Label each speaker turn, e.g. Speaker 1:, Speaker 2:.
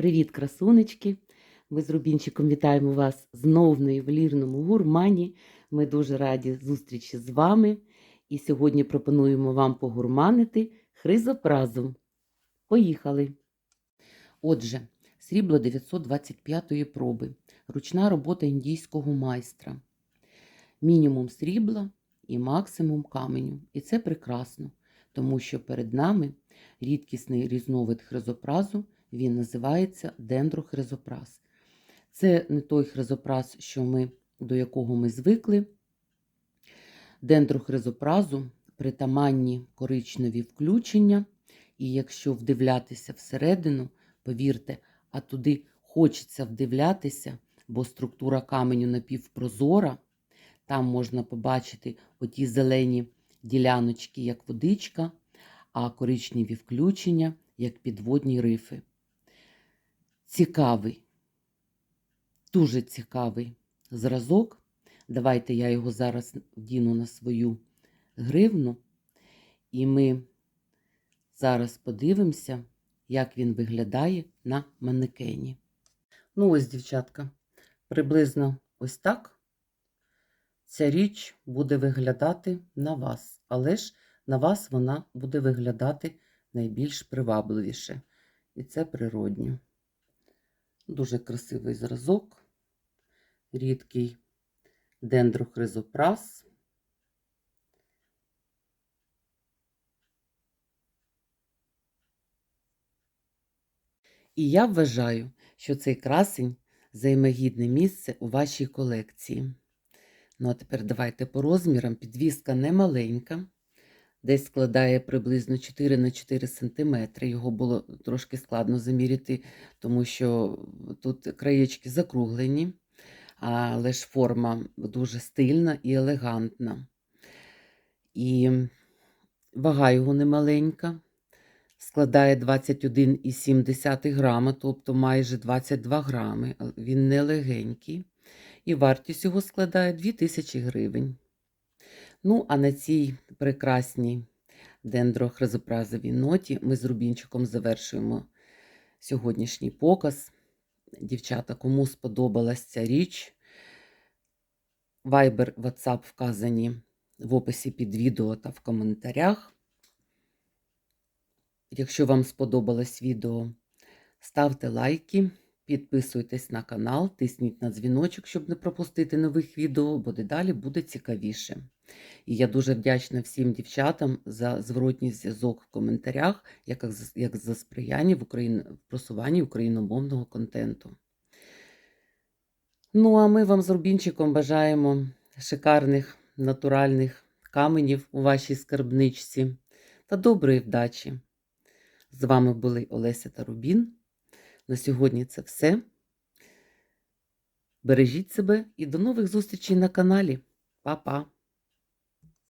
Speaker 1: Привіт, красунечки! Ми з Рубінчиком вітаємо вас знову на ювелірному гурмані. Ми дуже раді зустрічі з вами. І сьогодні пропонуємо вам погурманити хризопразом. Поїхали! Отже, срібло 925-ї проби. Ручна робота індійського майстра. Мінімум срібла і максимум каменю. І це прекрасно, тому що перед нами рідкісний різновид хризопразу. Він називається дендрохризопраз. Це не той хризопраз, що ми, до якого ми звикли. Дендрохризопразу притаманні коричневі включення, і якщо вдивлятися всередину, повірте, а туди хочеться вдивлятися, бо структура каменю напівпрозора, там можна побачити оті зелені діляночки, як водичка, а коричневі включення, як підводні рифи цікавий, дуже цікавий зразок. Давайте я його зараз вдіну на свою гривну, і ми зараз подивимося, як він виглядає на манекені. Ну, ось, дівчатка, приблизно ось так ця річ буде виглядати на вас, але ж на вас вона буде виглядати найбільш привабливіше. І це природньо. Дуже красивий зразок, рідкий дендрохризопрас. І я вважаю, що цей красень займе гідне місце у вашій колекції. Ну, а тепер давайте по розмірам. Підвіска не маленька, десь складає приблизно 4 на 4 см. Його було трошки складно заміряти, тому що тут краєчки закруглені, але ж форма дуже стильна і елегантна. І вага його немаленька, складає 21,7 грама, тобто майже 22 грами. Він не легенький. І вартість його складає 2000 гривень. Ну, а на цій прекрасній дендрохризопразовій ноті ми з Рубінчиком завершуємо сьогоднішній показ. Дівчата, кому сподобалась ця річ, Viber, WhatsApp вказані в описі під відео та в коментарях. Якщо вам сподобалось відео, ставте лайки. Підписуйтесь на канал, тисніть на дзвіночок, щоб не пропустити нових відео, бо дедалі буде цікавіше. І я дуже вдячна всім дівчатам за зворотній зв'язок в коментарях, як, за сприяння в, Україн... в просуванні україномовного контенту. Ну, а ми вам з Рубінчиком бажаємо шикарних натуральних каменів у вашій скарбничці та доброї вдачі. З вами були Олеся та Рубін. На сьогодні це все. Бережіть себе і до нових зустрічей на каналі. Па-па!